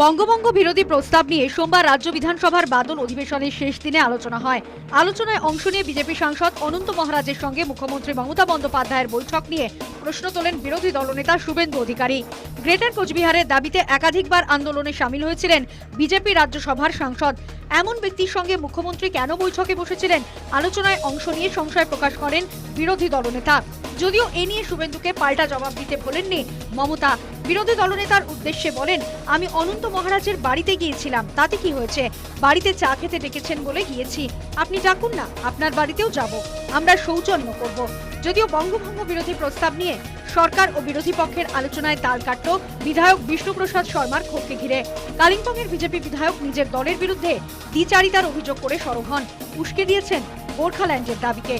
বঙ্গভঙ্গ বিরোধী প্রস্তাব নিয়ে সোমবার রাজ্য বিধানসভার বাদল অধিবেশনের শেষ দিনে আলোচনা হয়। আলোচনায় অংশ নিয়ে বিজেপি সাংসদ অনন্ত মহারাজের সঙ্গে মুখ্যমন্ত্রী মমতা বন্দ্যোপাধ্যায়ের বৈঠক নিয়ে প্রশ্ন তোলেন বিরোধী দলনেতা শুভেন্দু অধিকারী। গ্রেটার কোচবিহারের দাবিতে একাধিকবার আন্দোলনে সামিল হয়েছিলেন বিজেপি রাজ্যসভার সাংসদ। এমন ব্যক্তির সঙ্গে মুখ্যমন্ত্রী কেন বৈঠকে বসেছিলেন? আলোচনায় অংশ নিয়ে সংশয় প্রকাশ করেন বিরোধী দলনেতা। যদিও এ নিয়ে শুভেন্দুকে পাল্টা জবাব দিতে বলেননি মমতা। বিরোধী দলনেতার উদ্দেশ্যে বলেন, আমি অনন্ত মহারাজের বাড়িতে গিয়েছিলাম। তাতে কি হয়েছে? বাড়িতে চা খেতে ডেকেছেন বলে গিয়েছি। আপনি ডাকুন না, আপনার বাড়িতেও যাব। আমরা সৌজন্য করব। যদিও বঙ্গভঙ্গ বিরোধী প্রস্তাব নিয়ে সরকার ও বিরোধী পক্ষের আলোচনায় তাল কাটল বিধায়ক বিষ্ণুপ্রসাদ শর্মার ক্ষোভকে ঘিরে। কালিম্পংয়ের বিজেপি বিধায়ক নিজের দলের বিরুদ্ধে দ্বিচারিতার অভিযোগ করে সরব হন। উস্কে দিয়েছেন গোর্খাল্যান্ডের দাবিকে।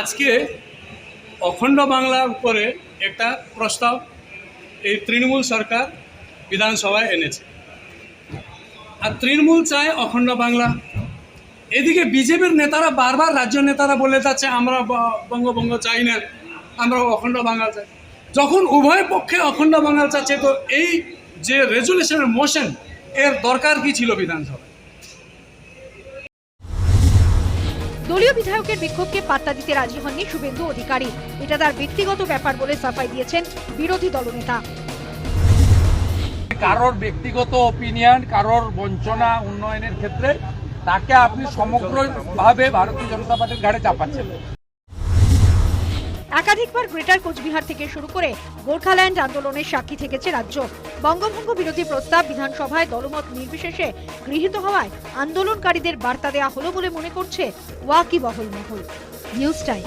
আজকে অখণ্ড বাংলার উপরে একটা প্রস্তাব এই তৃণমূল সরকার বিধানসভায় এনেছে। আর তৃণমূল চায় অখণ্ড বাংলা। এদিকে বিজেপির নেতারা বারবার রাজ্য নেতারা বলে যাচ্ছে, আমরা ব- বঙ্গভঙ্গ চাই না আমরা অখণ্ড বাংলা চাই। যখন উভয় পক্ষে অখণ্ড বাংলা চাচ্ছে, তো এই যে রেজুলেশনের মোশন এর দরকার কি ছিল বিধানসভায়? দলীয় বিধায়কের বিক্ষোভকে পাত্তা দিতে রাজি হননি শুভেন্দু অধিকারী। এটা তার ব্যক্তিগত ব্যাপার বলে সাফাই দিয়েছেন বিরোধী দলনেতা। কারোর ব্যক্তিগত অপিনিয়ন কারোর বঞ্চনা, উন্নয়নের ক্ষেত্রে তাকে আপনি সমগ্রভাবে ভারতীয় জনতা পার্টির ঘাড়ে চাপাচ্ছেন। একাধিকবার গ্রেটার কোচবিহার থেকে শুরু করে গোর্খাল্যান্ড আন্দোলনের সাক্ষী থেকেছে রাজ্য। বঙ্গভঙ্গ বিরোধী প্রস্তাব বিধানসভায় দলমত নির্বিশেষে গৃহীত হওয়ায় আন্দোলনকারীদের বার্তা দেওয়া হলো বলে মনে করছে ওয়াকিবহল মহল নিউজ টাইম।